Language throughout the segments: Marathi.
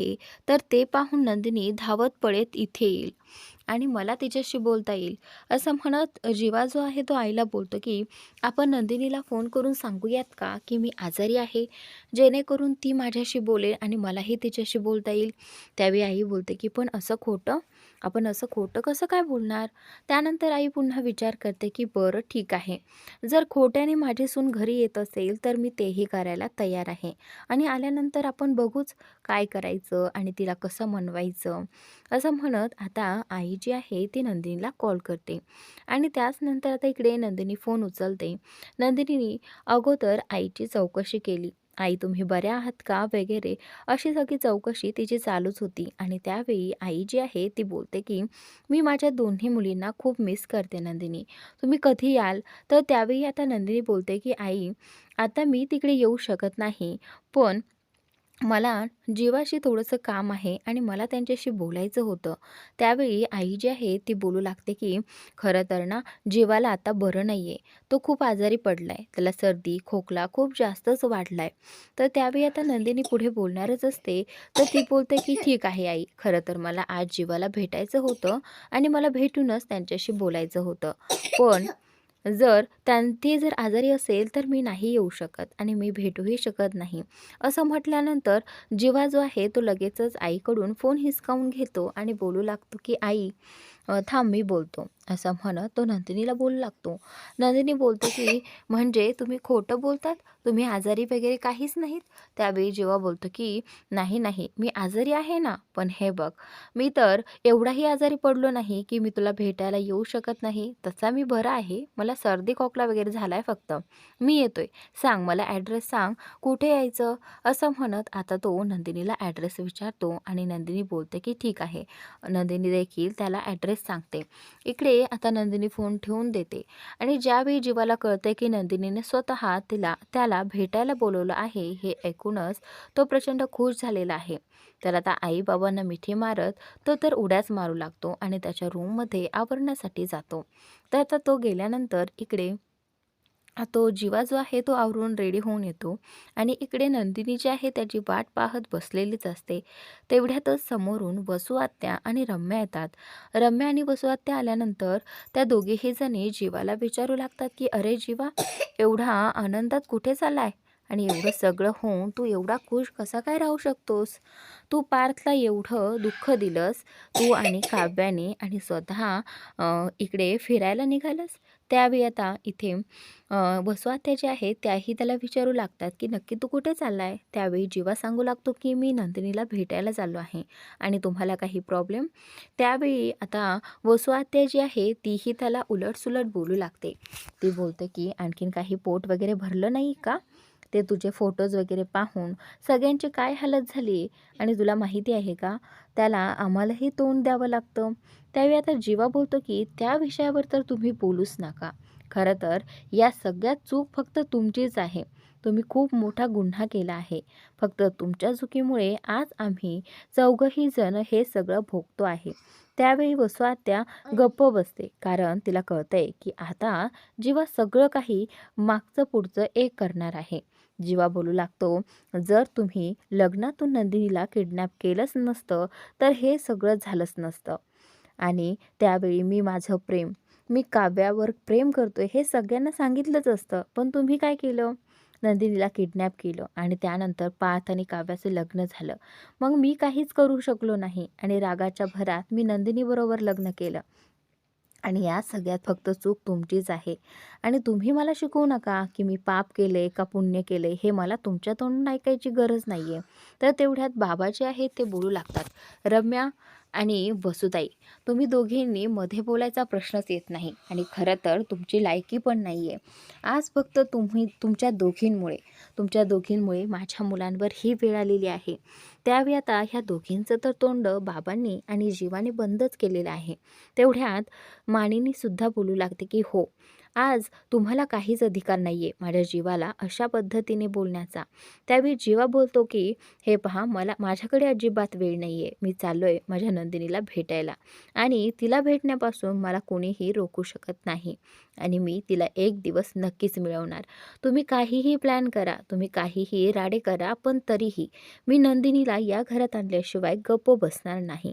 आहे तर ते पाहून नंदिनी धावत पळत इथे येईल. आणि मला तिच्याशी बोलता येईल. असं म्हणत जीवा जो आहे तो आईला बोलतो की आपण नंदिनीला फोन करून सांगूयात का की मी आजारी आहे? जेणेकरून ती माझ्याशी बोलेल आणि मलाही तिच्याशी बोलता येईल. त्यावेळी आई बोलते की पण असं खोटं? आपण असं खोटं कसं काय बोलणार? त्यानंतर आई पुन्हा विचार करते की बरं ठीक आहे. जर खोट्याने माझी सून घरी येत असेल तर मी तेही करायला तयार आहे. आणि आल्यानंतर आपण बघूच काय करायचं आणि तिला कसं मनवायचं. असं म्हणत आता आई जी आहे ती नंदिनीला कॉल करते. आणि त्याच नंतर आता इकडे नंदिनी फोन उचलते. नंदिनीने अगोदर आईची चौकशी केली. आई तुम्ही बऱ्या आहात का? वगैरे अशी सगळी चौकशी तिची चालूच होती. आणि त्यावेळी आई जी आहे ती बोलते की मी माझ्या दोन्ही मुलींना खूप मिस करते नंदिनी. तुम्ही कधी याल? तर त्यावेळी आता नंदिनी बोलते की आई आता मी तिकडे येऊ शकत नाही. पण मला जीवाशी थोडंसं काम आहे आणि मला त्यांच्याशी बोलायचं होतं. त्यावेळी आई जी आहे ती बोलू लागते की खरं तर ना जीवाला आता बरं नाही आहे तो खूप आजारी पडला आहे त्याला सर्दी खोकला खूप जास्तच वाढला आहे तर त्यावेळी आता नंदिनी पुढे बोलणारच असते. तर ती बोलते की ठीक आहे आई. खरं तर मला आज जीवाला भेटायचं होतं आणि मला भेटूनच त्यांच्याशी बोलायचं होतं. पण जर त्यांती जर आजारी असेल तर मी नाही येऊ शकत आणि मी भेटूही शकत नाही. असं म्हटल्यानंतर जीवा जो आहे तो लगेचच आईकडून फोन हिसकावून घेतो आणि बोलू लागतो की आई थांब मी बोलतो असं म्हणत तो नंदिनीला बोलू लागतो. नंदिनी बोलते की म्हणजे तुम्ही खोटं बोलतात? तुम्ही आजारी वगैरे काहीच नाहीत? त्यावेळी जेव्हा बोलतो की नाही नाही मी आजारी आहे ना पण हे बघ मी तर एवढाही आजारी पडलो नाही की मी तुला भेटायला येऊ शकत नाही. तसा मी बरा आहे. मला सर्दी खोकला वगैरे झाला आहे फक्त. मी येतोय. सांग मला ॲड्रेस सांग. कुठे यायचं? असं म्हणत आता तो नंदिनीला ॲड्रेस विचारतो आणि नंदिनी बोलते की ठीक आहे. नंदिनी देखील त्याला ॲड्रेस सांगते. इकडे आता नंदिनी फोन ठेवून देते. आणि ज्यावेळी जीवाला कळते की नंदिनीने स्वतः तिला त्याला भेटायला बोलवलं आहे हे ऐकूनच तो प्रचंड खुश झालेला आहे. तर आता आईबाबांना मिठी मारत तो तर उड्याच मारू लागतो आणि त्याच्या रूममध्ये आवरण्यासाठी जातो. तर आता तो गेल्यानंतर इकडे तो जीवा जो आहे तो आवरून रेडी होऊन येतो. आणि इकडे नंदिनी जी आहे त्याची वाट पाहत बसलेलीच असते. तेवढ्यातच समोरून वसू आत्या आणि रम्या येतात. रम्या आणि वसू आत्या आल्यानंतर त्या दोघेही जणी जीवाला विचारू लागतात की अरे जीवा एवढा आनंदात कुठे चाललाय? आणि एवढं सगळं होऊन तू एवढा खुश कसा काय राहू शकतोस? तू पार्थला एवढं दुःख दिलंस. तू आणि काव्याने आणि स्वतः इकडे फिरायला निघालंस? त्यावेळी आता इथे वसुआत्या ज्या आहेत त्याही त्याला विचारू लागतात की नक्की तू कुठे चालला आहे त्यावेळी जीवा सांगू लागतो की मी नंदिनीला भेटायला चाललो आहे आणि तुम्हाला काही प्रॉब्लेम त्यावेळी आता वसुआत्या जी आहे तीही त्याला उलटसुलट बोलू लागते. ती बोलते की आणखीन काही पोट वगैरे भरलं नाही का? ते तुझे फोटोज वगैरे पाहून. सगळ्यांची काय हालत झाली? आणि तुला माहिती आहे का? त्याला आम्हालाही तोंड द्यावं लागतं. त्यावेळी आता जीवा बोलतो की त्या विषयावर तर तुम्ही बोलूच नका. खरं तर या सगळ्यात चूक फक्त तुमचीच आहे. तुम्ही खूप मोठा गुन्हा केला आहे. फक्त तुमच्या चुकीमुळे आज आम्ही चौघही जण हे सगळं भोगतो आहे. त्यावेळी वसुआत्या गप्प बसते. कारण तिला कळतंय की आता जीवा सगळं काही मागचं पुढचं एक करणार आहे. जीवा बोलू लागतो. जर तुम्ही लग्नातून नंदिनीला किडनॅप केलंच नसतं तर हे सगळं झालंच नसतं. आणि त्यावेळी मी माझं प्रेम मी काव्यावर प्रेम करतोय हे सगळ्यांना सांगितलंच असतं. पण तुम्ही काय केलं? नंदिनीला किडनॅप केलं आणि त्यानंतर पार्थ आणि काव्याचं लग्न झालं. मग मी काहीच करू शकलो नाही आणि रागाच्या भरात मी नंदिनीबरोबर लग्न केलं. आणि या सगळ्यात फक्त चूक तुमचीच आहे. आणि तुम्ही मला शिकवू नका की मी पाप केले का पुण्य केले हे मला तुमच्या तोंडून ऐकायची गरज नाही आहे तर तेवढ्यात बाबा जे आहेत ते बोलू लागतात. रम्या आणि वसुताई तुम्ही दोघींनी मध्ये बोलायचा प्रश्नच येत नाही आणि खरं तर तुमची लायकी पण नाही आहे आज फक्त तुम्ही तुमच्या दोघींमुळे तुमच्या दोघींमुळे माझ्या मुलांवर ही वेळ आलेली आहे. त्यावेळी आता ह्या दोघींचं तर तोंड बाबांनी आणि जीवाने बंदच केलेलं आहे. तेवढ्यात मानिनीसुद्धा बोलू लागते की हो आज तुम्हाला काहीच अधिकार नाही आहे माझ्या जीवाला अशा पद्धतीने बोलण्याचा. त्यावेळी जीवा बोलतो की हे पहा मला माझ्याकडे अजिबात वेळ नाही आहे मी चाललो आहे माझ्या नंदिनीला भेटायला. आणि तिला भेटण्यापासून मला कोणीही रोखू शकत नाही. आणि मी तिला एक दिवस नक्कीच मिळवणार. तुम्ही काहीही प्लॅन करा तुम्ही काहीही राडे करा पण तरीही मी नंदिनीला या घरात आणल्याशिवाय गप्प बसणार नाही.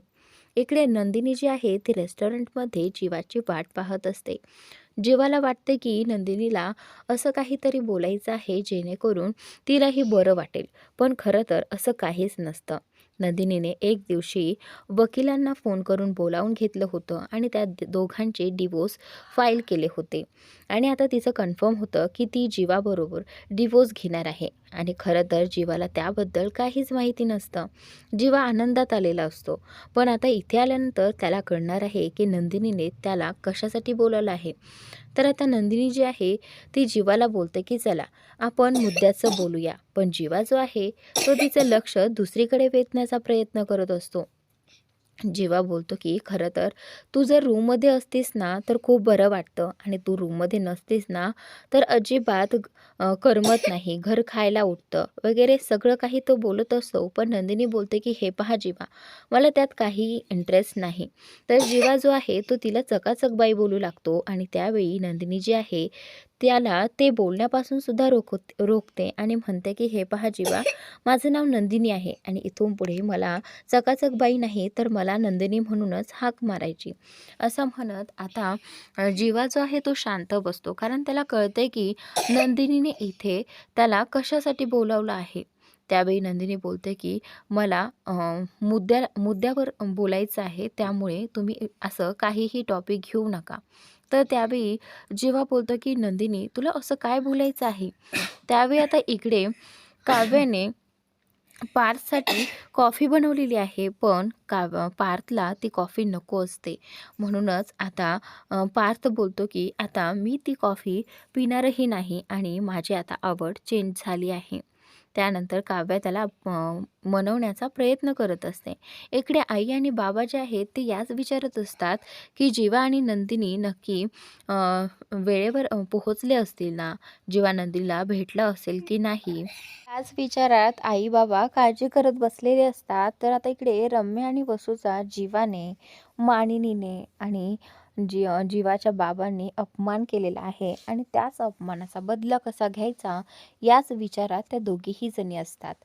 इकडे नंदिनी जी आहे ती रेस्टॉरंटमध्ये जीवाची वाट पाहत असते. जीवाला वाटते की नंदिनीला असं काहीतरी बोलायचं आहे जेणेकरून तिलाही बरं वाटेल. पण खरं तर असं काहीच नसतं. नंदिनीने एक दिवशी वकिलांना फोन करून बोलावून घेतलं होतं आणि त्या दोघांचे डिवोर्स फाईल केले होते. आणि आता तिचं कन्फर्म होतं की ती जीवाबरोबर डिवोर्स घेणार आहे. आणि खरं तर जीवाला त्याबद्दल काहीच माहिती नसतं. जीवा आनंदात आलेला असतो. पण आता इथे आल्यानंतर त्याला कळणार आहे की नंदिनीने त्याला कशासाठी बोलवलं आहे. तर आता नंदिनी जी आहे ती जीवाला बोलते की चला आपण मुद्द्याचं बोलूया. पण जीवा जो आहे तो तिचं लक्ष दुसरीकडे वेधण्याचा प्रयत्न करत असतो. जेव्हा बोलतो की खरं तर तू जर रूममध्ये असतीस ना तर खूप बरं वाटतं. आणि तू रूममध्ये नसतीस ना तर अजिबात करमत नाही. घर खायला उठतं. वगैरे सगळं काही तो बोलत असतो पण नंदिनी बोलते की हे पहा जीवा मला त्यात काही इंटरेस्ट नाही. तर जीवा जो आहे तो तिला चकाचक बाई बोलू लागतो. आणि त्यावेळी नंदिनी जी आहे त्याला ते बोलण्यापासून सुद्धा रोख रोखते आणि म्हणते की हे पहा जीवा माझं नाव नंदिनी आहे आणि इथून पुढे मला चकाचक बाई नाही तर मला नंदिनी म्हणूनच हाक मारायची. असं म्हणत आता जीवा जो आहे तो शांत बसतो. कारण त्याला कळते की नंदिनीने इथे त्याला कशासाठी बोलावलं आहे? त्यावेळी नंदिनी बोलते की मला मुद्द्या मुद्द्यावर बोलायचं आहे त्यामुळे तुम्ही असं काहीही टॉपिक घेऊ नका. तर त्यावेळी जेव्हा बोलतं की नंदिनी तुला असं काय बोलायचं आहे? त्यावेळी आता इकडे काव्याने पार्थसाठी कॉफी बनवलेली आहे पण काव पार्थला ती कॉफी नको असते. म्हणूनच आता पार्थ बोलतो की आता मी ती कॉफी पिणारही नाही आणि माझी आता आवड चेंज झाली आहे. त्यानंतर काव्या त्याला मनवण्याचा प्रयत्न करत असते. इकडे आई आणि बाबा जे आहेत ते याच विचारत असतात की जीवा आणि नंदिनी नक्की वेळेवर पोहोचले असतील ना? जीवा नंदिनीला भेटलं असेल की नाही? त्याच विचारात आई बाबा काळजी करत बसलेले असतात. तर आता इकडे रम्य आणि वसूचा जीवाने मानिनीने आणि जी जीवाच्या बाबांनी अपमान केलेला आहे आणि त्याच अपमानाचा बदला कसा घ्यायचा याच विचारात त्या दोघीही जणी असतात.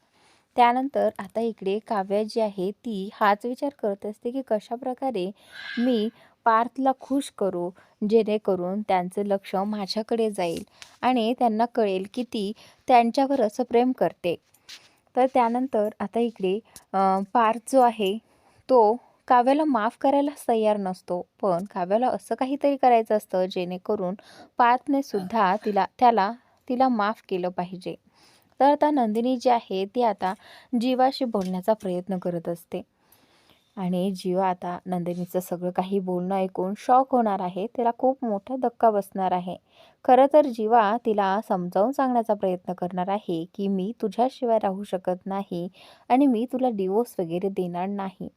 त्यानंतर आता इकडे काव्या जी आहे ती हाच विचार करत असते की कशा प्रकारे मी पार्थला खुश करू जेणेकरून त्यांचं लक्ष माझ्याकडे जाईल आणि त्यांना कळेल की ती त्यांच्यावर असं प्रेम करते. तर त्यानंतर आता इकडे पार्थ जो आहे तो काव्याला माफ करायला तयार नसतो. पण काव्याला असं काहीतरी करायचं असतं जेणेकरून पार्थने सुद्धा तिला त्याला तिला माफ केलं पाहिजे. तर आता नंदिनी जी आहे ती आता जीवाशी बोलण्याचा प्रयत्न करत असते. आणि जीवा आता नंदिनीचं सगळं काही बोलणं ऐकून शॉक होणार आहे. तिला खूप मोठा धक्का बसणार आहे. खरं तर जीवा तिला समजावून सांगण्याचा प्रयत्न करणार आहे की मी तुझ्याशिवाय राहू शकत नाही आणि मी तुला डिवोर्स वगैरे देणार नाही.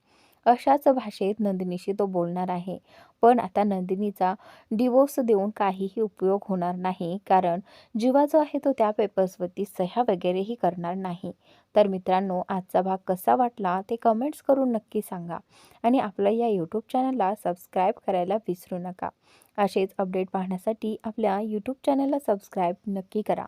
अशाच भाषेत नंदिनीशी तो बोलणार आहे. पण आता नंदिनीचा डिवोर्स देऊन काहीही उपयोग होणार नाही. कारण जीवा जो आहे तो त्या पेपर्सवरती सह्या वगैरेही करणार नाही. तर मित्रांनो आजचा भाग कसा वाटला ते कमेंट्स करून नक्की सांगा. आणि आपल्या या यूट्यूब चॅनलला सबस्क्राईब करायला विसरू नका. असेच अपडेट पाहण्यासाठी आपल्या यूट्यूब चॅनलला सबस्क्राईब नक्की करा.